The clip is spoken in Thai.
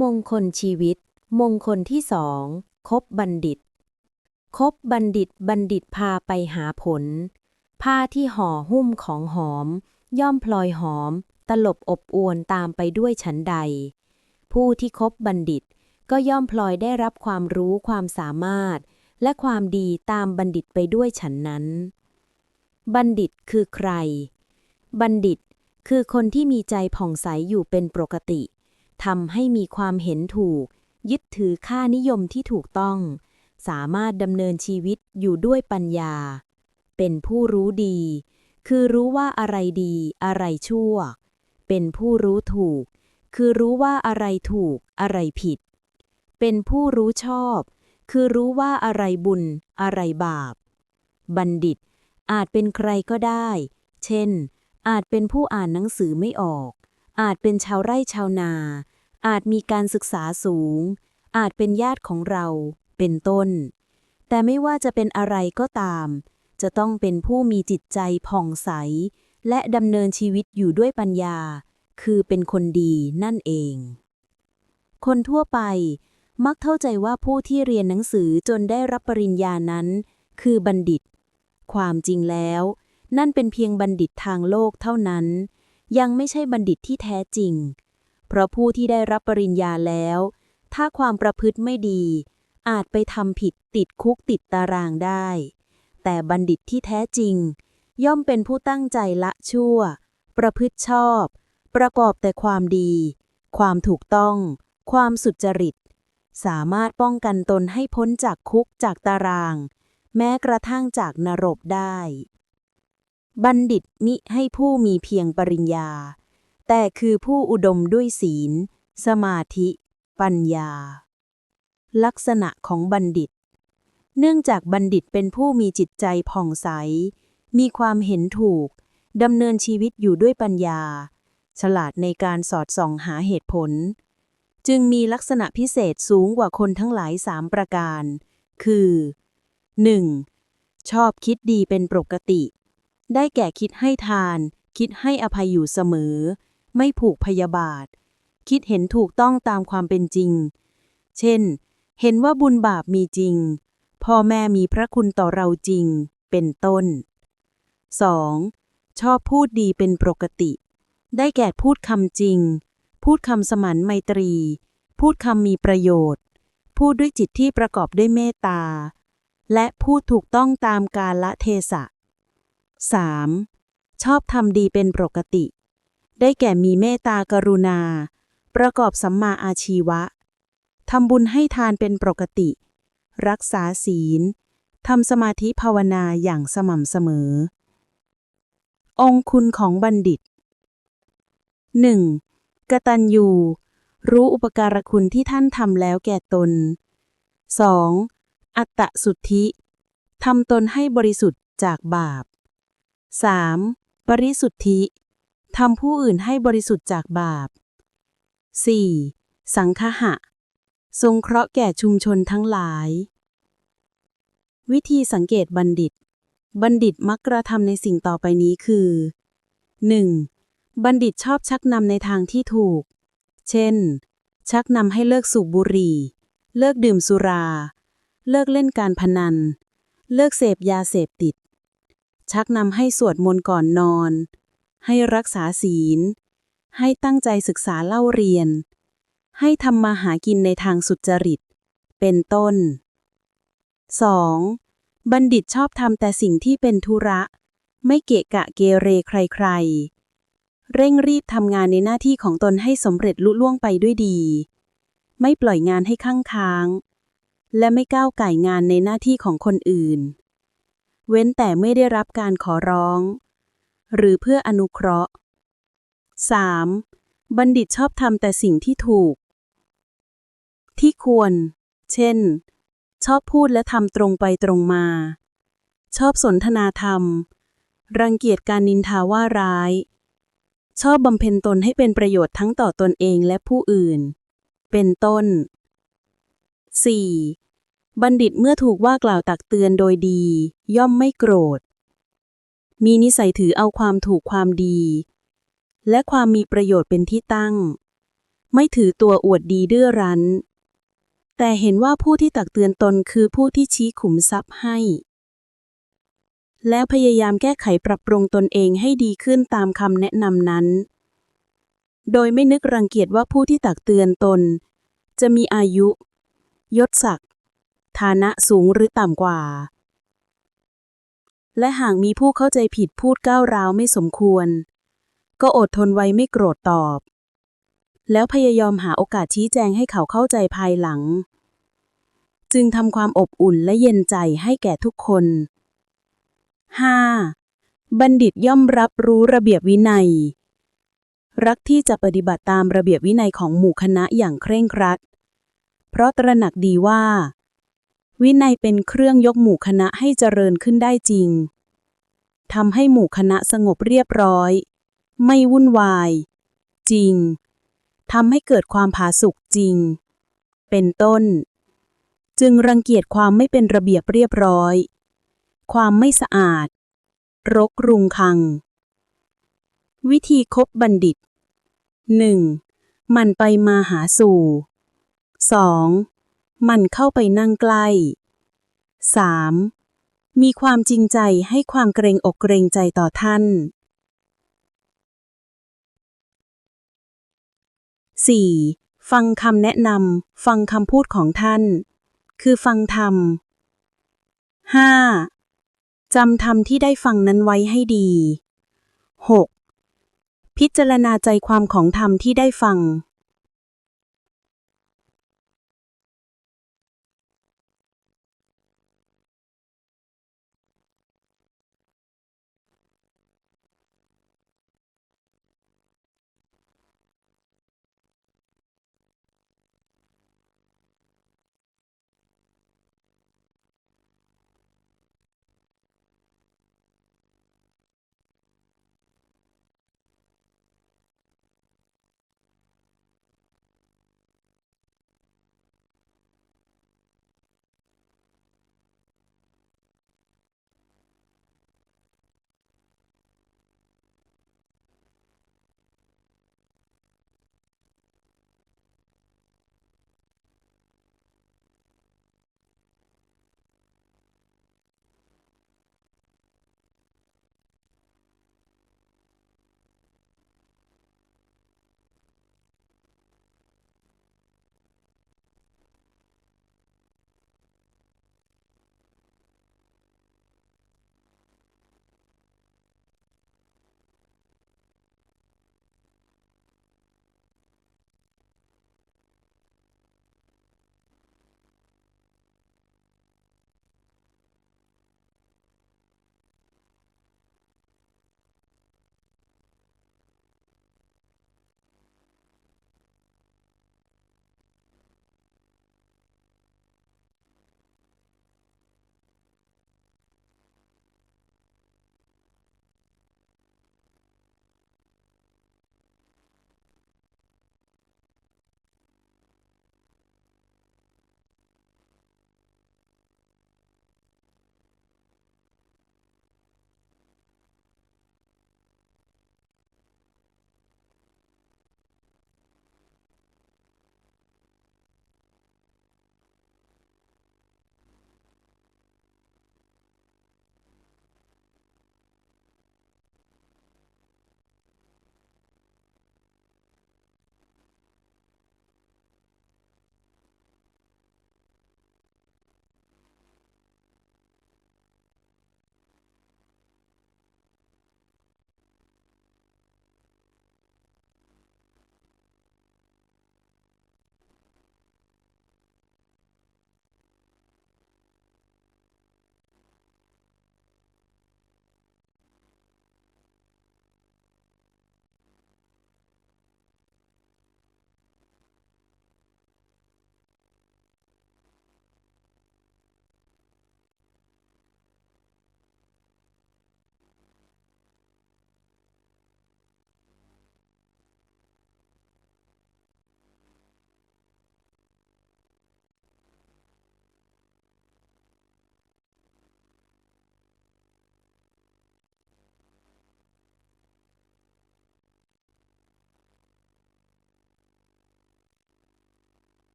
มงคลชีวิต มงคลที่สองคบบัณฑิต คบบัณฑิตบัณฑิตพาไปหาผล ผ้าที่ห่อหุ้มของหอม ย่อมพลอยหอม ตลบอบอวนตามไปด้วยฉันใด ผู้ที่คบบัณฑิต ก็ย่อมพลอยได้รับความรู้ความสามารถ และความดีตามบัณฑิตไปด้วยฉันนั้น บัณฑิตคือใคร บัณฑิตคือคนที่มีใจผ่องใสอยู่เป็นปกติ ทำให้มีความเห็นถูก ยึดถือค่านิยมที่ถูกต้อง สามารถดำเนินชีวิตอยู่ด้วยปัญญา เป็นผู้รู้ดี คือรู้ว่าอะไรดี อะไรชั่ว เป็นผู้รู้ถูก คือรู้ว่าอะไรถูก อะไรผิด เป็นผู้รู้ชอบ คือรู้ว่าอะไรบุญ อะไรบาป บัณฑิต อาจเป็นใครก็ได้ เช่น อาจเป็นผู้อ่านหนังสือไม่ออกอาจเป็นชาวไร่ชาวนา อาจมีการศึกษาสูง อาจเป็นญาติของเรา เป็นต้น แต่ไม่ว่าจะเป็นอะไรก็ตาม จะต้องเป็นผู้มีจิตใจผ่องใส และดำเนินชีวิตอยู่ด้วยปัญญา คือเป็นคนดีนั่นเอง คนทั่วไปมักเข้าใจว่าผู้ที่เรียนหนังสือจนได้รับปริญญานั้น คือบัณฑิต ความจริงแล้ว นั่นเป็นเพียงบัณฑิตทางโลกเท่านั้น ยังไม่ใช่บัณฑิตที่แท้จริง เพราะผู้ที่ได้รับปริญญาแล้ว ถ้าความประพฤติไม่ดี อาจไปทำผิดติดคุกติดตารางได้ แต่บัณฑิตที่แท้จริง ย่อมเป็นผู้ตั้งใจละชั่ว ประพฤติชอบ ประกอบแต่ความดี ความถูกต้อง ความสุจริต สามารถป้องกันตนให้พ้นจากคุกจากตาราง แม้กระทั่งจากนรกได้ บัณฑิตมิให้ผู้มีเพียงปริญญา แต่คือผู้อุดมด้วยศีล สมาธิ ปัญญา ลักษณะของบัณฑิต เนื่องจากบัณฑิตเป็นผู้มีจิตใจผ่องใส มีความเห็นถูก ดำเนินชีวิตอยู่ด้วยปัญญา ฉลาดในการสอดส่องหาเหตุผล จึงมีลักษณะพิเศษสูงกว่าคนทั้งหลายสามประการ คือ 1. ชอบคิดดีเป็นปกติ ได้แก่คิดให้ทานคิดให้อภัยอยู่เสมอ ไม่ผูกพยาบาท คิดเห็นถูกต้องตามความเป็นจริง เช่น เห็นว่าบุญบาปมีจริง พ่อแม่มีพระคุณต่อเราจริง เป็นต้น 2. ชอบพูดดีเป็นปกติ ได้แก่พูดคำจริง พูดคำสมันไมตรี พูดคำมีประโยชน์ พูดด้วยจิตที่ประกอบด้วยเมตตา และพูดถูกต้องตามกาลเทศะ 3. ชอบทำดีเป็นปกติ ได้แก่มีเมตตากรุณา ประกอบสัมมาอาชีวะ ทำบุญให้ทานเป็นปกติ รักษาศีล ทำสมาธิภาวนาอย่างสม่ำเสมอ องคุณของบัณฑิต 1. กตัญญู รู้อุปการคุณที่ท่านทำแล้วแก่ตน 2. อัตตสุทธิทำตนให้บริสุทธิ์จากบาป 3. ปริสุทธิ ทำผู้อื่นให้บริสุทธิ์จากบาป 4. สังคหะ ทรงเคราะห์แก่ชุมชนทั้งหลาย วิธีสังเกตบัณฑิต บัณฑิตมักกระทำในสิ่งต่อไปนี้คือ 1. บัณฑิตชอบชักนำในทางที่ถูก เช่น ชักนำให้เลิกสูบบุหรี่ เลิกดื่มสุรา เลิกเล่นการพนัน เลิกเสพยาเสพติด ชักนำให้สวดมนต์ก่อนนอน ให้รักษาศีล ให้ตั้งใจศึกษาเล่าเรียน ให้ทำมาหากินในทางสุจริต เป็นต้น 2. บัณฑิตชอบทำแต่สิ่งที่เป็นธุระ ไม่เกะกะเกเรใครๆ เร่งรีบทำงานในหน้าที่ของตนให้สำเร็จลุล่วงไปด้วยดี ไม่ปล่อยงานให้ข้างค้าง และไม่ก้าวไก่งานในหน้าที่ของคนอื่น เว้นแต่ไม่ได้รับการขอร้อง หรือเพื่ออนุเคราะห์ 3. บัณฑิตชอบทำแต่สิ่งที่ถูก ที่ควร เช่น ชอบพูดและทำตรงไปตรงมา ชอบสนทนาธรรม รังเกียจการนินทาว่าร้าย ชอบบำเพ็ญตนให้เป็นประโยชน์ทั้งต่อตนเองและผู้อื่น เป็นต้น 4. บัณฑิตเมื่อถูกว่ากล่าวตักเตือนโดยดี ย่อมไม่โกรธ มีนิสัยถือเอาความถูกความดี และความมีประโยชน์เป็นที่ตั้ง ไม่ถือตัวอวดดีดื้อรั้น แต่เห็นว่าผู้ที่ตักเตือนตนคือผู้ที่ชี้ขุมทรัพย์ให้ แล้วพยายามแก้ไขปรับปรุงตนเองให้ดีขึ้นตามคำแนะนำนั้น โดยไม่นึกรังเกียจว่าผู้ที่ตักเตือนตน จะมีอายุ ยศศักดิ์ฐานะสูงหรือต่ำกว่า และหากมีผู้เข้าใจผิดพูดก้าวร้าวไม่สมควร ก็อดทนไว้ไม่โกรธตอบ แล้วพยายามหาโอกาสชี้แจงให้เขาเข้าใจภายหลัง จึงทำความอบอุ่นและเย็นใจให้แก่ทุกคน 5. บัณฑิตย่อมรับรู้ระเบียบวินัย รักที่จะปฏิบัติตามระเบียบวินัยของหมู่คณะอย่างเคร่งครัด เพราะตระหนักดีว่า วินัยเป็นเครื่องยกหมู่คณะให้เจริญขึ้นได้จริงทำให้หมู่คณะสงบเรียบร้อย ไม่วุ่นวาย จริงทำให้เกิดความผาสุกจริง เป็นต้น จึงรังเกียจความไม่เป็นระเบียบเรียบร้อย ความไม่สะอาด รกรุงคัง วิธีคบบัณฑิต 1. มันไปมาหาสู่ 2. มันเข้าไปนั่งใกล้ 3. มีความจริงใจให้ความเกรงอกเกรงใจต่อท่าน 4. ฟังคำแนะนำฟังคำพูดของท่าน คือฟังธรรม 5. จำธรรมที่ได้ฟังนั้นไว้ให้ดี 6. พิจารณาใจความของธรรมที่ได้ฟัง